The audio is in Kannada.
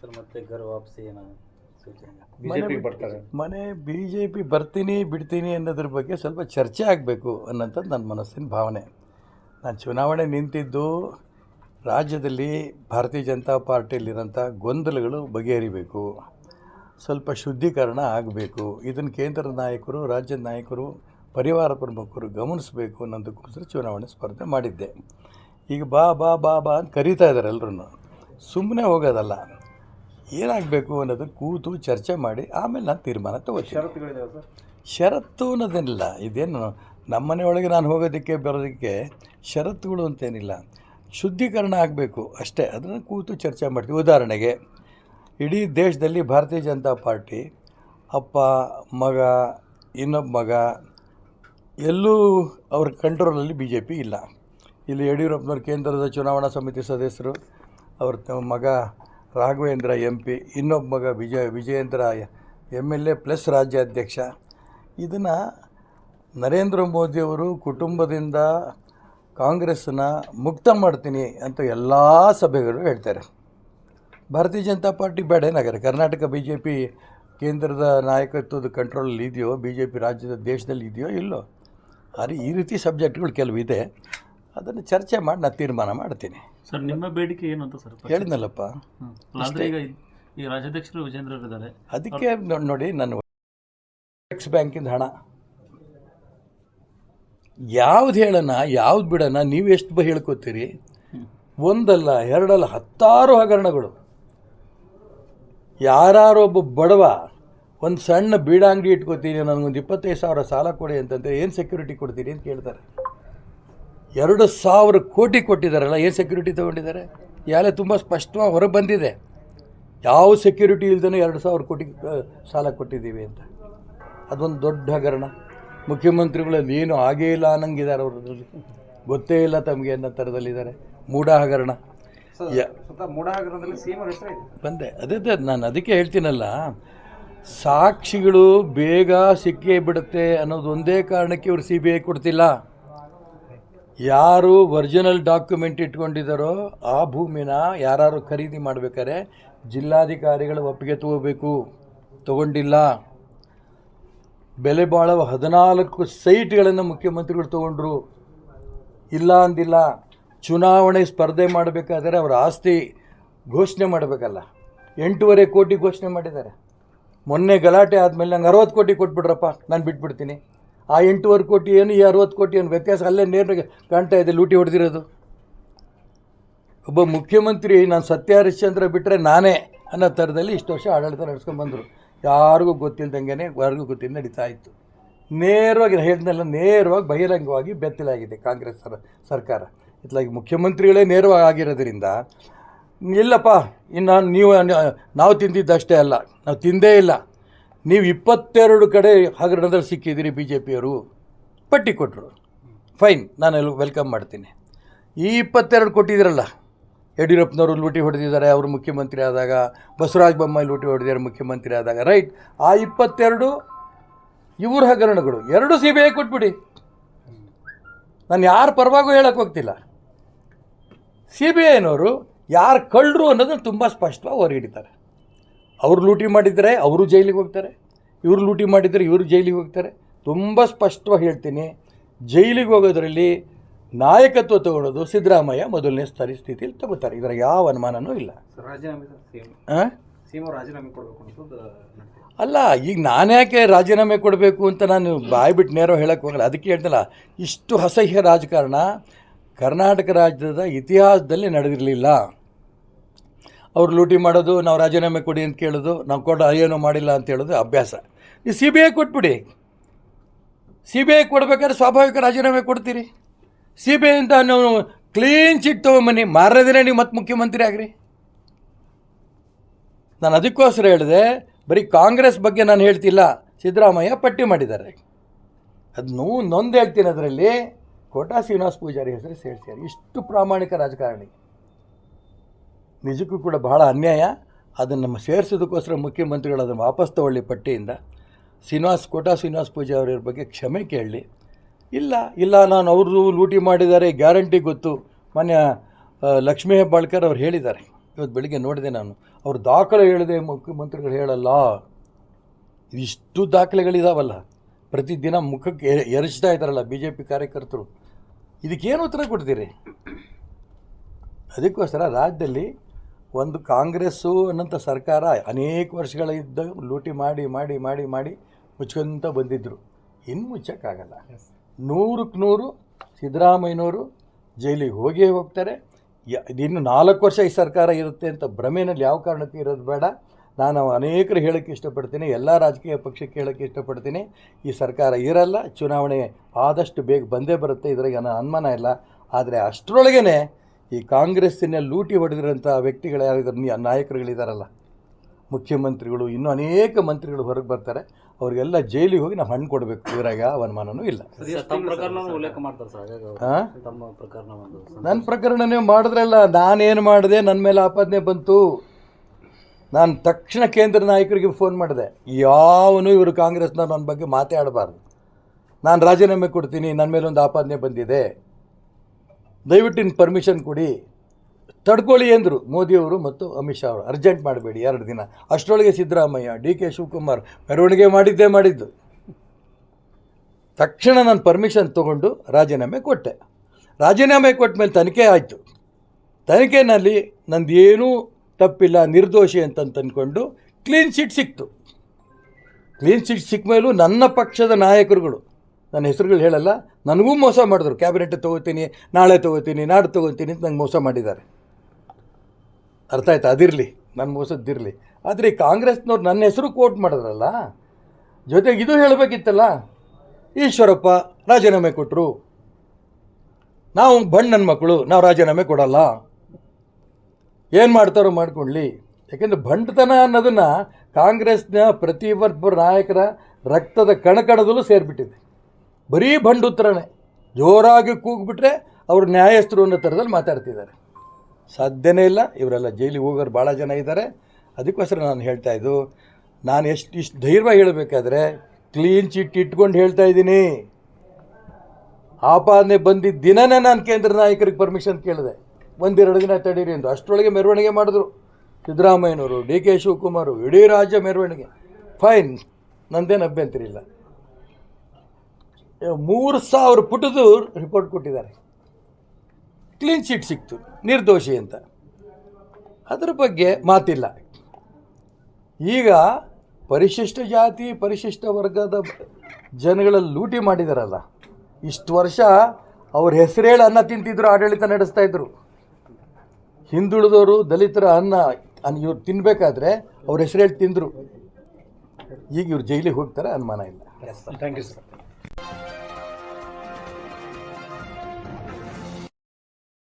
ಸರ್ ಮತ್ತೆ ಘರ್ ವಾಪಸಿ ಏನೋ ಸೂಚನೆ ಬಿಜೆಪಿ ಬರ್ತಾರೆ. ಮನೆ ಬಿ ಜೆ ಪಿ ಬರ್ತೀನಿ ಬಿಡ್ತೀನಿ ಅನ್ನೋದ್ರ ಬಗ್ಗೆ ಸ್ವಲ್ಪ ಚರ್ಚೆ ಆಗಬೇಕು ಅನ್ನೋಂಥದ್ದು ನನ್ನ ಮನಸ್ಸಿನ ಭಾವನೆ. ನಾನು ಚುನಾವಣೆ ನಿಂತಿದ್ದು ರಾಜ್ಯದಲ್ಲಿ ಭಾರತೀಯ ಜನತಾ ಪಾರ್ಟಿಯಲ್ಲಿರೋಂಥ ಗೊಂದಲಗಳು ಬಗೆಹರಿಬೇಕು ಸ್ವಲ್ಪ ಶುದ್ಧೀಕರಣ ಆಗಬೇಕು. ಇದನ್ನು ಕೇಂದ್ರ ನಾಯಕರು ರಾಜ್ಯದ ನಾಯಕರು ಪರಿವಾರ ಪ್ರಮುಖರು ಗಮನಿಸಬೇಕು ಅನ್ನೋದಕ್ಕೋಸ್ಕರ ಚುನಾವಣೆ ಸ್ಪರ್ಧೆ ಮಾಡಿದ್ದೆ. ಈಗ ಬಾ ಬಾ ಬಾ ಬಾ ಅಂತ ಕರೀತಾ ಇದ್ದಾರೆ ಎಲ್ಲರೂ ಸುಮ್ಮನೆ ಹೋಗೋದಲ್ಲ. ಏನಾಗಬೇಕು ಅನ್ನೋದು ಕೂತು ಚರ್ಚೆ ಮಾಡಿ ಆಮೇಲೆ ನಾನು ತೀರ್ಮಾನ ತಗೋತೀನಿ. ಷರತ್ತು ಅನ್ನೋದೇನಿಲ್ಲ. ಇದೇನು ನಮ್ಮನೆ ಒಳಗೆ ನಾನು ಹೋಗೋದಕ್ಕೆ ಬರೋದಕ್ಕೆ ಷರತ್ತುಗಳು ಅಂತೇನಿಲ್ಲ. ಶುದ್ಧೀಕರಣ ಆಗಬೇಕು ಅಷ್ಟೇ. ಅದನ್ನು ಕೂತು ಚರ್ಚೆ ಮಾಡ್ತೀವಿ. ಉದಾಹರಣೆಗೆ ಇಡೀ ದೇಶದಲ್ಲಿ ಭಾರತೀಯ ಜನತಾ ಪಾರ್ಟಿ ಅಪ್ಪ ಮಗ ಇನ್ನೊಬ್ಬ ಮಗ ಎಲ್ಲೂ ಅವ್ರ ಕಂಟ್ರೋಲಲ್ಲಿ ಬಿ ಜೆ ಪಿ ಇಲ್ಲ. ಇಲ್ಲಿ ಯಡಿಯೂರಪ್ಪನವ್ರ ಕೇಂದ್ರದ ಚುನಾವಣಾ ಸಮಿತಿ ಸದಸ್ಯರು ಅವ್ರ ಮಗ ರಾಘವೇಂದ್ರ ಎಂ ಪಿ ಇನ್ನೊಬ್ಬ ಮಗ Vijaya, Vijayendra M L A plus ರಾಜ್ಯಾಧ್ಯಕ್ಷ. ಇದನ್ನು ನರೇಂದ್ರ ಮೋದಿಯವರು ಕುಟುಂಬದಿಂದ ಕಾಂಗ್ರೆಸ್ಸನ್ನ ಮುಕ್ತ ಮಾಡ್ತೀನಿ ಅಂತ ಎಲ್ಲ ಸಭೆಗಳು ಹೇಳ್ತಾರೆ. ಭಾರತೀಯ ಜನತಾ ಪಾರ್ಟಿ ಬೇಡ ನಗರ ಕರ್ನಾಟಕ ಬಿ ಜೆ ಪಿ ಕೇಂದ್ರದ ನಾಯಕತ್ವದ ಕಂಟ್ರೋಲಲ್ಲಿ ಇದೆಯೋ ಬಿ ಜೆ ಪಿ ರಾಜ್ಯದ ದೇಶದಲ್ಲಿ ಇದೆಯೋ ಇಲ್ಲೋ. ಆದರೆ ಈ ರೀತಿ ಸಬ್ಜೆಕ್ಟ್ಗಳು ಕೆಲವು ಇದೆ. ಅದನ್ನು ಚರ್ಚೆ ಮಾಡಿ ನಾನು ತೀರ್ಮಾನ ಮಾಡ್ತೀನಿ. ಸರ್ ನಿಮ್ಮ ಬೇಡಿಕೆ ಏನು ಅಂತ ಸರ್? ಹೇಳಿದ್ನಲ್ಲಪ್ಪ. ಆದರೆ ಈಗ ಈ ರಾಜ್ಯಾಧ್ಯಕ್ಷರು ವಿಜೇಂದ್ರ ಇದ್ದಾರೆ. ಅದಕ್ಕೆ ನೋಡಿ ನಾನು ಎಕ್ಸ್ ಬ್ಯಾಂಕಿಂದ ಹಣ. ಯಾವ್ದು ಹೇಳೋಣ ಯಾವ್ದು ಬಿಡೋಣ ನೀವು ಎಷ್ಟು ಬ ಹೇಳ್ಕೊತೀರಿ? ಒಂದಲ್ಲ ಎರಡಲ್ಲ ಹತ್ತಾರು ಹಗರಣಗಳು. ಯಾರೊಬ್ಬ ಬಡವ ಒಂದು ಸಣ್ಣ ಬೀಡಾಂಗಡಿ ಇಟ್ಕೋತೀನಿ ನನಗೊಂದು ಇಪ್ಪತ್ತೈದು ಸಾವಿರ ಸಾಲ ಕೊಡಿ ಅಂತಂದರೆ ಏನು ಸೆಕ್ಯೂರಿಟಿ ಕೊಡ್ತೀರಿ ಅಂತ ಕೇಳ್ತಾರೆ. ಎರಡು ಸಾವಿರ ಕೋಟಿ ಕೊಟ್ಟಿದ್ದಾರಲ್ಲ ಏನು ಸೆಕ್ಯೂರಿಟಿ ತೊಗೊಂಡಿದ್ದಾರೆ? ಯಾಲೆ ತುಂಬ ಸ್ಪಷ್ಟವಾಗಿ ಹೊರಗೆ ಬಂದಿದೆ. ಯಾವ ಸೆಕ್ಯೂರಿಟಿ ಇಲ್ದೇ ಎರಡು ಸಾವಿರ ಕೋಟಿ ಸಾಲ ಕೊಟ್ಟಿದ್ದೀವಿ ಅಂತ. ಅದೊಂದು ದೊಡ್ಡ ಹಗರಣ. ಮುಖ್ಯಮಂತ್ರಿಗಳು ಏನು ಆಗೇ ಇಲ್ಲ ಅನ್ನಂಗಿದ್ದಾರೆ ಅವರಲ್ಲಿ ಗೊತ್ತೇ ಇಲ್ಲ ತಮಗೆ ಅನ್ನೋ ಥರದಲ್ಲಿದ್ದಾರೆ. ಮೂಢ ಹಗರಣ. ಮೂಡ ಇದೆ. ಬಂದೆ. ಅದೇ ಅದೇ ನಾನು ಅದಕ್ಕೆ ಹೇಳ್ತೀನಲ್ಲ ಸಾಕ್ಷಿಗಳು ಬೇಗ ಸಿಕ್ಕೇ ಬಿಡುತ್ತೆ ಅನ್ನೋದು ಒಂದೇ ಕಾರಣಕ್ಕೆ ಇವರು ಸಿ ಬಿ ಐ ಕೊಡ್ತಿಲ್ಲ. ಯಾರು ಒರಿಜಿನಲ್ ಡಾಕ್ಯುಮೆಂಟ್ ಇಟ್ಕೊಂಡಿದ್ದಾರೋ ಆ ಭೂಮಿನ ಯಾರು ಖರೀದಿ ಮಾಡಬೇಕಾದ್ರೆ ಜಿಲ್ಲಾಧಿಕಾರಿಗಳು ಒಪ್ಪಿಗೆ ತಗೋಬೇಕು. ತಗೊಂಡಿಲ್ಲ. ಬೆಲೆ ಬಾಳುವ ಹದಿನಾಲ್ಕು ಸೈಟ್ಗಳನ್ನು ಮುಖ್ಯಮಂತ್ರಿಗಳು ತಗೊಂಡ್ರು. ಇಲ್ಲ ಅಂದಿಲ್ಲ. ಚುನಾವಣೆ ಸ್ಪರ್ಧೆ ಮಾಡಬೇಕಾದ್ರೆ ಅವರ ಆಸ್ತಿ ಘೋಷಣೆ ಮಾಡಬೇಕಲ್ಲ. ಎಂಟೂವರೆ ಕೋಟಿ ಘೋಷಣೆ ಮಾಡಿದ್ದಾರೆ. ಮೊನ್ನೆ ಗಲಾಟೆ ಆದಮೇಲೆ ನಂಗೆ ಅರವತ್ತು ಕೋಟಿ ಕೊಟ್ಬಿಡ್ರಪ್ಪ. ನಾನು ಬಿಟ್ಬಿಡ್ತೀನಿ. ಆ ಎಂಟೂವರೆ ಕೋಟಿ ಏನು, ಈ ಅರವತ್ತು ಕೋಟಿ ಏನು ವ್ಯತ್ಯಾಸ ಅಲ್ಲೇ ನೇರವಾಗಿ ಕಾಣ್ತಾ ಇದೆ ಲೂಟಿ ಹೊಡೆದಿರೋದು. ಒಬ್ಬ ಮುಖ್ಯಮಂತ್ರಿ ನಾನು ಸತ್ಯ ಹರಿಶ್ಚಂದ್ರ ಬಿಟ್ಟರೆ ನಾನೇ ಅನ್ನೋ ಥರದಲ್ಲಿ ಇಷ್ಟು ವರ್ಷ ಆಡಳಿತ ನಡೆಸ್ಕೊಂಡ್ಬಂದರು ಯಾರಿಗೂ ಗೊತ್ತಿಲ್ದಂಗೆ ಯಾರಿಗೂ ಗೊತ್ತಿಲ್ಲ, ನಡೀತಾ ಇತ್ತು. ನೇರವಾಗಿ ಹೇಳಿದ್ನೆಲ್ಲ ನೇರವಾಗಿ ಬಹಿರಂಗವಾಗಿ ಬೆತ್ತಲಾಗಿದೆ ಕಾಂಗ್ರೆಸ್ ಸರ್, ಸರ್ಕಾರ. ಇತ್ಲಾಗಿ ಮುಖ್ಯಮಂತ್ರಿಗಳೇ ನೇರವಾಗಿ ಆಗಿರೋದ್ರಿಂದ, ಇಲ್ಲಪ್ಪ, ಇನ್ನು ನೀವು, ನಾವು ತಿಂದಿದ್ದಷ್ಟೇ ಅಲ್ಲ, ನಾವು ತಿಂದೇ ಇಲ್ಲ. ನೀವು ಇಪ್ಪತ್ತೆರಡು ಕಡೆ ಹಗರಣದಲ್ಲಿ ಸಿಕ್ಕಿದ್ದೀರಿ ಬಿ ಜೆ ಪಿಯವರು ಪಟ್ಟಿ ಕೊಟ್ಟರು ಫೈನ್, ನಾನು ಎಲ್ಲ ವೆಲ್ಕಮ್ ಮಾಡ್ತೀನಿ. ಈ ಇಪ್ಪತ್ತೆರಡು ಕೊಟ್ಟಿದ್ದೀರಲ್ಲ, ಯಡಿಯೂರಪ್ಪನವರು ಲೂಟಿ ಹೊಡೆದಿದ್ದಾರೆ, ಅವರು ಮುಖ್ಯಮಂತ್ರಿ ಆದಾಗ, ಬಸವರಾಜ ಬೊಮ್ಮಾಯಿ ಲೂಟಿ ಹೊಡೆದಿದ್ದಾರೆ, ಮುಖ್ಯಮಂತ್ರಿ ಆದಾಗ. ರೈಟ್, ಆ ಇಪ್ಪತ್ತೆರಡು ಇವ್ರ ಹಗರಣಗಳು. ಎರಡು ಸಿ ಬಿ ಐ ಕೊಟ್ಬಿಡಿ. ನಾನು ಯಾರ ಪರವಾಗೂ ಹೇಳಕ್ಕೆ ಹೋಗ್ತಿಲ್ಲ. ಸಿ ಬಿ ಐನವರು ಯಾರು ಕಳ್ಳರು ಅನ್ನೋದನ್ನು ತುಂಬ ಸ್ಪಷ್ಟವಾಗಿ ಹೊರ ಹಿಡಿತಾರೆ ಅವ್ರು ಲೂಟಿ ಮಾಡಿದರೆ ಅವರು ಜೈಲಿಗೆ ಹೋಗ್ತಾರೆ. ಇವರು ಲೂಟಿ ಮಾಡಿದರೆ ಇವರು ಜೈಲಿಗೆ ಹೋಗ್ತಾರೆ. ತುಂಬ ಸ್ಪಷ್ಟವಾಗಿ ಹೇಳ್ತೀನಿ ಜೈಲಿಗೆ ಹೋಗೋದ್ರಲ್ಲಿ ನಾಯಕತ್ವ ತಗೊಳ್ಳೋದು ಸಿದ್ದರಾಮಯ್ಯ ಮೊದಲನೇ ಸ್ಥಾಯಿ ಸ್ಥಿತಿಯಲ್ಲಿ ತಗೋತಾರೆ. ಇದರ ಯಾವ ಅನುಮಾನನೂ ಇಲ್ಲ. ಅಲ್ಲ ಈಗ ನಾನು ಯಾಕೆ ರಾಜೀನಾಮೆ ಕೊಡಬೇಕು ಅಂತ ನಾನು ಬಾಯಿ ಬಿಟ್ಟು ನೇರ ಹೇಳಕ್ಕೆ ಹೋಗಲ್ಲ. ಅದಕ್ಕೆ ಹೇಳ್ತಲ್ಲ ಇಷ್ಟು ಅಸಹ್ಯ ರಾಜಕಾರಣ ಕರ್ನಾಟಕ ರಾಜ್ಯದ ಇತಿಹಾಸದಲ್ಲಿ ನಡೆದಿರಲಿಲ್ಲ. ಅವ್ರು ಲೂಟಿ ಮಾಡೋದು, ನಾವು ರಾಜೀನಾಮೆ ಕೊಡಿ ಅಂತ ಕೇಳೋದು, ನಾವು ಕೊಡ ಏನು ಮಾಡಿಲ್ಲ ಅಂತ ಹೇಳೋದು ಅಭ್ಯಾಸ. ನೀವು ಸಿ ಬಿ ಐ ಕೊಟ್ಬಿಡಿ. ಸಿ ಬಿ ಐ ಕೊಡ್ಬೇಕಾದ್ರೆ ಸ್ವಾಭಾವಿಕ ರಾಜೀನಾಮೆ ಕೊಡ್ತೀರಿ. ಸಿ ಬಿ ಐಯಿಂದ ನಾವು ಕ್ಲೀನ್ ಚಿಟ್ ತೊಗೊಂಬನ್ನಿ. ಮಾರನೇ ದಿನ ನೀವು ಮತ್ತೆ ಮುಖ್ಯಮಂತ್ರಿ ಆಗ್ರಿ. ನಾನು ಅದಕ್ಕೋಸ್ಕರ ಹೇಳಿದೆ, ಬರೀ ಕಾಂಗ್ರೆಸ್ ಬಗ್ಗೆ ನಾನು ಹೇಳ್ತಿಲ್ಲ. ಸಿದ್ದರಾಮಯ್ಯ ಪಟ್ಟಿ ಮಾಡಿದ್ದಾರೆ. ಅದು ನೋವು ನೊಂದು ಹೇಳ್ತೀನಿ ಅದರಲ್ಲಿ. ಕೋಟಾ ಶ್ರೀನಿವಾಸ ಪೂಜಾರಿ ಹೆಸರು ಸೇರಿಸ್ಯಾರ ಇಷ್ಟು ಪ್ರಾಮಾಣಿಕ ರಾಜಕಾರಣಿ. ನಿಜಕ್ಕೂ ಕೂಡ ಬಹಳ ಅನ್ಯಾಯ. ಅದನ್ನು ನಮ್ಮ ಸೇರಿಸೋದಕ್ಕೋಸ್ಕರ ಮುಖ್ಯಮಂತ್ರಿಗಳು ಅದನ್ನು ವಾಪಸ್ ತಗೊಳ್ಳಿ ಪಟ್ಟಿಯಿಂದ. ಶ್ರೀನಿವಾಸ್ ಕೋಟಾ, ಶ್ರೀನಿವಾಸ್ ಪೂಜೆ ಅವರ ಬಗ್ಗೆ ಕ್ಷಮೆ ಕೇಳಲಿ. ಇಲ್ಲ ಇಲ್ಲ, ನಾನು ಅವ್ರದ್ದು ಲೂಟಿ ಮಾಡಿದ್ದಾರೆ, ಗ್ಯಾರಂಟಿ ಗೊತ್ತು. ಮಾನ್ಯ ಲಕ್ಷ್ಮೀ ಹೆಬ್ಬಾಳ್ಕರ್ ಅವ್ರು ಹೇಳಿದ್ದಾರೆ. ಇವತ್ತು ಬೆಳಿಗ್ಗೆ ನೋಡಿದೆ ನಾನು. ಅವ್ರು ದಾಖಲೆ ಹೇಳಿದೆ, ಮುಖ್ಯಮಂತ್ರಿಗಳು ಹೇಳಲ್ಲ. ಇಷ್ಟು ದಾಖಲೆಗಳಿದಾವಲ್ಲ. ಪ್ರತಿದಿನ ಮುಖಕ್ಕೆ ಎರಚ್ತಾ ಇದ್ದಾರಲ್ಲ ಬಿ ಜೆ ಪಿ ಕಾರ್ಯಕರ್ತರು. ಇದಕ್ಕೇನು ಉತ್ತರ ಕೊಡ್ತೀರಿ? ಅದಕ್ಕೋಸ್ಕರ ರಾಜ್ಯದಲ್ಲಿ ಒಂದು ಕಾಂಗ್ರೆಸ್ಸು ಅನ್ನೋಂಥ ಸರ್ಕಾರ ಅನೇಕ ವರ್ಷಗಳಿದ್ದ ಲೂಟಿ ಮಾಡಿ ಮಾಡಿ ಮಾಡಿ ಮಾಡಿ ಮುಚ್ಕೊಂತ ಬಂದಿದ್ದರು ಇನ್ನು ಮುಚ್ಚೋಕ್ಕಾಗಲ್ಲ. ನೂರಕ್ಕೆ ನೂರು ಸಿದ್ದರಾಮಯ್ಯನವರು ಜೈಲಿಗೆ ಹೋಗಿಯೇ ಹೋಗ್ತಾರೆ. ಇನ್ನು ನಾಲ್ಕು ವರ್ಷ ಈ ಸರ್ಕಾರ ಇರುತ್ತೆ ಅಂತ ಭ್ರಮೆನಲ್ಲಿ ಯಾವ ಕಾರಣಕ್ಕೂ ಇರೋದು ಬೇಡ. ನಾನು ಅನೇಕರು ಹೇಳೋಕ್ಕೆ ಇಷ್ಟಪಡ್ತೀನಿ ಎಲ್ಲ ರಾಜಕೀಯ ಪಕ್ಷಕ್ಕೆ ಹೇಳೋಕ್ಕೆ ಇಷ್ಟಪಡ್ತೀನಿ. ಈ ಸರ್ಕಾರ ಇರಲ್ಲ ಚುನಾವಣೆ ಆದಷ್ಟು ಬೇಗ ಬಂದೇ ಬರುತ್ತೆ ಇದ್ರಾಗ ನನ್ನ ಅನುಮಾನ ಇಲ್ಲ. ಆದರೆ ಅಷ್ಟರೊಳಗೇ ಈ ಕಾಂಗ್ರೆಸ್ಸಿನ ಲೂಟಿ ಹೊಡೆದಿರೋಂಥ ವ್ಯಕ್ತಿಗಳು ಯಾರಿದ್ದಾರೆ? ನಾಯಕರುಗಳಿದ್ದಾರಲ್ಲ. ಮುಖ್ಯಮಂತ್ರಿಗಳು ಇನ್ನೂ ಅನೇಕ ಮಂತ್ರಿಗಳು ಹೊರಗೆ ಬರ್ತಾರೆ. ಅವರಿಗೆಲ್ಲ ಜೈಲಿಗೆ ಹೋಗಿ ನಾವು ಹಣ್ಣು ಕೊಡಬೇಕು. ಇದ್ರಾಗ ಯಾವ ಅನುಮಾನನೂ ಇಲ್ಲ ನನ್ನ ಪ್ರಕರಣನೇ ಮಾಡಿದ್ರಲ್ಲ ನಾನೇನು ಮಾಡಿದೆ? ನನ್ನ ಮೇಲೆ ಆಪಾದನೆ ಬಂತು. ನಾನು ತಕ್ಷಣ ಕೇಂದ್ರ ನಾಯಕರಿಗೆ ಫೋನ್ ಮಾಡಿದೆ. ಯಾವನು ಇವರು ಕಾಂಗ್ರೆಸ್ನ ನನ್ನ ಬಗ್ಗೆ ಮಾತಾಡಬಾರ್ದು. ನಾನು ರಾಜೀನಾಮೆ ಕೊಡ್ತೀನಿ ನನ್ನ ಮೇಲೆ ಒಂದು ಆಪಾದನೆ ಬಂದಿದೆ. ದಯವಿಟ್ಟು ಇನ್ನು ಪರ್ಮಿಷನ್ ಕೊಡಿ. ತಡ್ಕೊಳ್ಳಿ ಅಂದರು ಮೋದಿಯವರು ಮತ್ತು ಅಮಿತ್ ಶಾ ಅವರು. ಅರ್ಜೆಂಟ್ ಮಾಡಬೇಡಿ ಎರಡು ದಿನ. ಅಷ್ಟರೊಳಗೆ ಸಿದ್ದರಾಮಯ್ಯ, ಡಿ ಕೆ ಶಿವಕುಮಾರ್ ಮೆರವಣಿಗೆ ಮಾಡಿದ್ದೇ ಮಾಡಿದ್ದು. ತಕ್ಷಣ ನಾನು ಪರ್ಮಿಷನ್ ತೊಗೊಂಡು ರಾಜೀನಾಮೆ ಕೊಟ್ಟೆ. ರಾಜೀನಾಮೆ ಕೊಟ್ಟ ಮೇಲೆ ತನಿಖೆ ಆಯಿತು. ತನಿಖೆನಲ್ಲಿ ಏನೂ ತಪ್ಪಿಲ್ಲ, ನಿರ್ದೋಷಿ ಅಂತ ಅಂದ್ಕೊಂಡು ಕ್ಲೀನ್ ಚಿಟ್ ಸಿಕ್ತು. ಕ್ಲೀನ್ ಚಿಟ್ ಸಿಕ್ಕ ಮೇಲೂ ನನ್ನ ಪಕ್ಷದ ನಾಯಕರುಗಳು ನನ್ನ ಹೆಸರುಗಳು ಹೇಳಲ್ಲ, ನನಗೂ ಮೋಸ ಮಾಡಿದ್ರು. ಕ್ಯಾಬಿನೆಟ್ ತೊಗೋತೀನಿ, ನಾಳೆ ತೊಗೋತೀನಿ ನಾಡು ತೊಗೋತೀನಿ ಅಂತ ನಂಗೆ ಮೋಸ ಮಾಡಿದ್ದಾರೆ. ಅರ್ಥ ಆಯ್ತಾ? ಅದಿರಲಿ, ನನ್ನ ಮೋಸದ್ದಿರಲಿ ಆದರೆ ಈ ಕಾಂಗ್ರೆಸ್ನವ್ರು ನನ್ನ ಹೆಸರು ಕೋಟ್ ಮಾಡಿದ್ರಲ್ಲ, ಜೊತೆಗೆ ಇದು ಹೇಳಬೇಕಿತ್ತಲ್ಲ, ಈಶ್ವರಪ್ಪ ರಾಜೀನಾಮೆ ಕೊಟ್ಟರು ನಾವು ಬಣ್ಣನ ಮಕ್ಕಳು, ನಾವು ರಾಜೀನಾಮೆ ಕೊಡಲ್ಲ. ಏನು ಮಾಡ್ತಾರೋ ಮಾಡ್ಕೊಳ್ಳಿ. ಯಾಕೆಂದರೆ ಬಂಡತನ ಅನ್ನೋದನ್ನು ಕಾಂಗ್ರೆಸ್ನ ಪ್ರತಿಯೊಬ್ಬರ ನಾಯಕರ ರಕ್ತದ ಕಣಕಣದಲ್ಲೂ ಸೇರಿಬಿಟ್ಟಿದೆ. ಬರೀ ಬಂಡುತ್ತರನೇ ಜೋರಾಗಿ ಕೂಗ್ಬಿಟ್ರೆ ಅವರು ನ್ಯಾಯಸ್ಥರು ಅನ್ನೋ ಥರದಲ್ಲಿ ಮಾತಾಡ್ತಿದ್ದಾರೆ. ಸಾಧ್ಯನೇ ಇಲ್ಲ, ಇವರೆಲ್ಲ ಜೈಲಿಗೆ ಹೋಗೋರು ಭಾಳ ಜನ ಇದ್ದಾರೆ. ಅದಕ್ಕೋಸ್ಕರ ನಾನು ಹೇಳ್ತಾ ಇದ್ದು, ನಾನು ಎಷ್ಟು ಇಷ್ಟು ಧೈರ್ಯ ಹೇಳಬೇಕಾದ್ರೆ ಕ್ಲೀನ್ ಚಿಟ್ ಇಟ್ಕೊಂಡು ಹೇಳ್ತಾ ಇದ್ದೀನಿ. ಆಪಾದನೆ ಬಂದಿದ್ದ ದಿನನೇ ನಾನು ಕೇಂದ್ರ ನಾಯಕರಿಗೆ ಪರ್ಮಿಷನ್ ಕೇಳಿದೆ. ಒಂದೆರಡು ದಿನ ತಡೀರಿ ಎಂದು ಅಷ್ಟರೊಳಗೆ ಮೆರವಣಿಗೆ ಮಾಡಿದ್ರು. ಸಿದ್ದರಾಮಯ್ಯನವರು, ಡಿ ಕೆ ಶಿವಕುಮಾರು, ಇಡೀ ರಾಜ್ಯ ಮೆರವಣಿಗೆ. ಫೈನ್ ನಂದೇನು ಅಭ್ಯಂತರ ಇಲ್ಲ. ಮೂರು ಸಾವಿರ ಪುಟದ್ದು ರಿಪೋರ್ಟ್ ಕೊಟ್ಟಿದ್ದಾರೆ. ಕ್ಲೀನ್ ಶೀಟ್ ಸಿಕ್ತು, ನಿರ್ದೋಷಿ ಅಂತ. ಅದ್ರ ಬಗ್ಗೆ ಮಾತಿಲ್ಲ. ಈಗ ಪರಿಶಿಷ್ಟ ಜಾತಿ, ಪರಿಶಿಷ್ಟ ವರ್ಗದ ಜನಗಳಲ್ಲಿ ಲೂಟಿ ಮಾಡಿದಾರಲ್ಲ, ಇಷ್ಟು ವರ್ಷ ಅವ್ರ ಹೆಸರೇಳಿ ಅನ್ನ ತಿಂತಿದ್ರು, ಆಡಳಿತ ನಡೆಸ್ತಾ ಇದ್ರು. ಹಿಂದುಳಿದವರು ದಲಿತರ ಅನ್ನ ಅನ್ ಇವ್ರು ತಿನ್ನಬೇಕಾದ್ರೆ ಅವ್ರ ಹೆಸರೇಳಿ ತಿಂದರು. ಈಗ ಇವ್ರು ಜೈಲಿಗೆ ಹೋಗ್ತಾರೆ, ಅನುಮಾನ ಇಲ್ಲ. Thank you sir